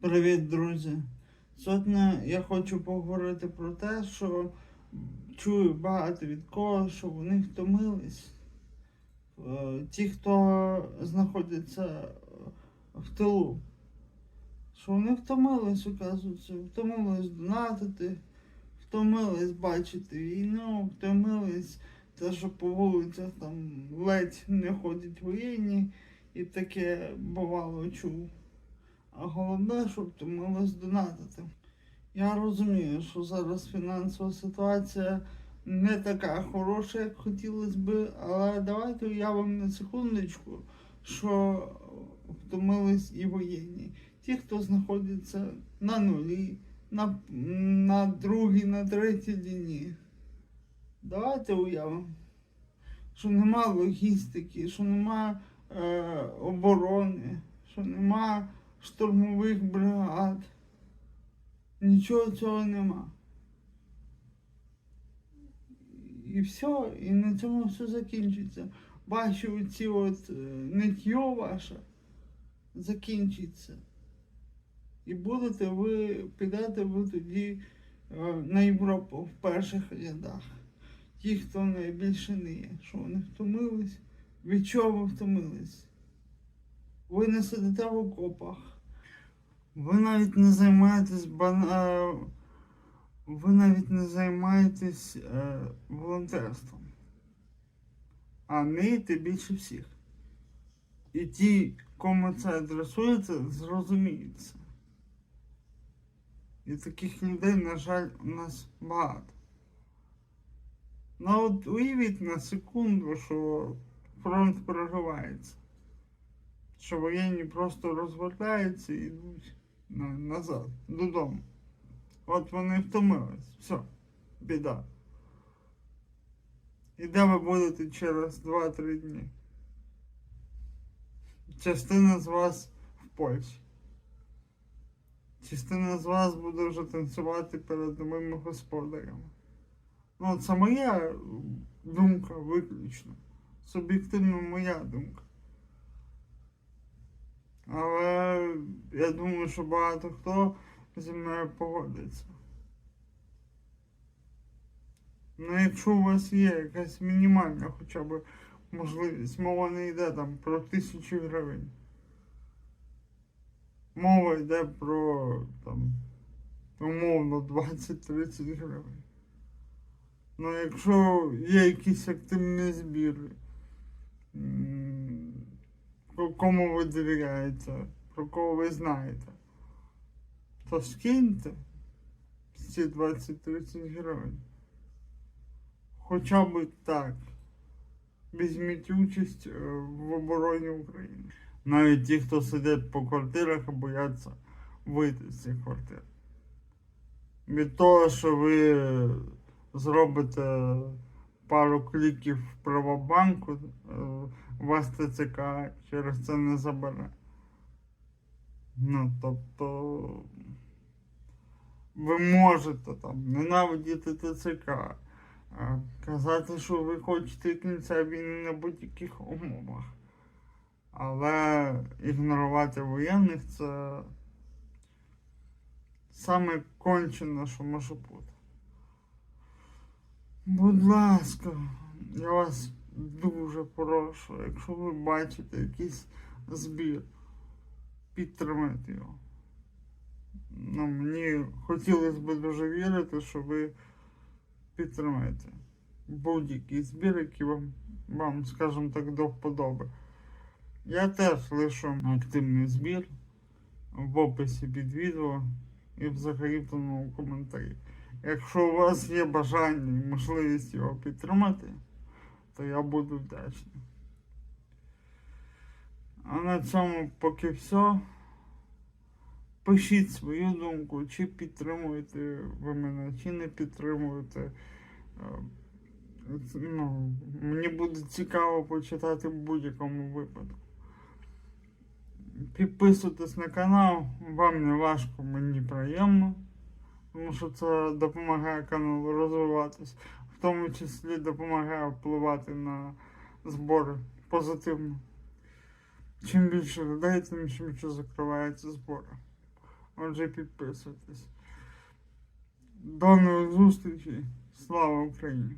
Привіт, друзі! Сьогодні я хочу поговорити про те, що чую багато від кого, що вони втомились. Е, Ті, хто знаходиться в тилу, що вони втомились, оказується, втомились донатити, втомились бачити війну, втомились те, що по вулицях там ледь не ходять воєнні, і таке бувало чув. А головне, щоб втомились донатити. Я розумію, що зараз фінансова ситуація не така хороша, як хотілося би, але давайте уявимо на секундочку, що втомились і воєнні. Ті, хто знаходиться на нулі, на, на другій, на третій лінії. Давайте уявимо, що нема логістики, що нема е, оборони, що нема штурмових бригад. Нічого цього нема. І все, і на цьому все закінчиться. Бачу ці от е, нитьо ваше закінчиться. І будете ви, підете ви тоді е, на Європу в перших рядах. Ті, хто найбільше не є, що вони втомились, від чого ви втомились? Ви не сидите в окопах. Ви навіть не займаєтесь бана... Ви навіть не займаєтесь е, волонтерством. А ниєте більше всіх. І ті, кому це адресується, зрозуміють це. І таких людей, на жаль, у нас багато. Ну от уявіть на секунду, що фронт переживається що воєнні просто розвертаються і йдуть назад, додому. От вони втомились. Все, біда. І де ви будете через 2-3 дні? Частина з вас в Польщі. Частина з вас буде вже танцювати перед новими господарями. Ну, це моя думка виключно. Суб'єктивно моя думка. Але я думаю, що багато хто зі мною погодиться. Ну, якщо у вас є якась мінімальна хоча б можливість, мова не йде там про тисячу гривень. Мова йде про там умовно 20-30 гривень. Ну, якщо є збіри, м, про кому ви довіряєте, про кого ви знаєте, то скиньте ці 20-30 гривень. Хоча б так. Візьміть участь е, в обороні України. Навіть ті, хто сидять по квартирах і бояться вийти з цих квартир. Від того, що ви зробите пару кліків в Правобанку, е, вас ТЦК через це не забере. Ну, тобто ви можете там ненавидіти ТЦК, казати, що ви хочете кінця війни на будь-яких умовах. Але ігнорувати воєнних це саме кончено, що може бути. Будь ласка, я вас дуже прошу, якщо ви бачите якийсь збір, підтримайте його. Ну, мені хотілося б дуже вірити, що ви підтримаєте будь-який збір, який вам, вам, скажімо так, до вподоби. Я теж лишу активний збір в описі під відео і в закріпленому коментарі. Якщо у вас є бажання і можливість його підтримати, то я буду вдячний. А на цьому поки все. Пишіть свою думку, чи підтримуєте ви мене, чи не підтримуєте. Е, Ну, мені буде цікаво почитати в будь-якому випадку. Підписуйтесь на канал, вам не важко, мені приємно, тому що це допомагає каналу розвиватись, в тому числі допомагає впливати на збори позитивно. Чим більше людей, тим швидше закриваються збори. Отже, підписуйтесь. До нових зустрічей. Слава Україні!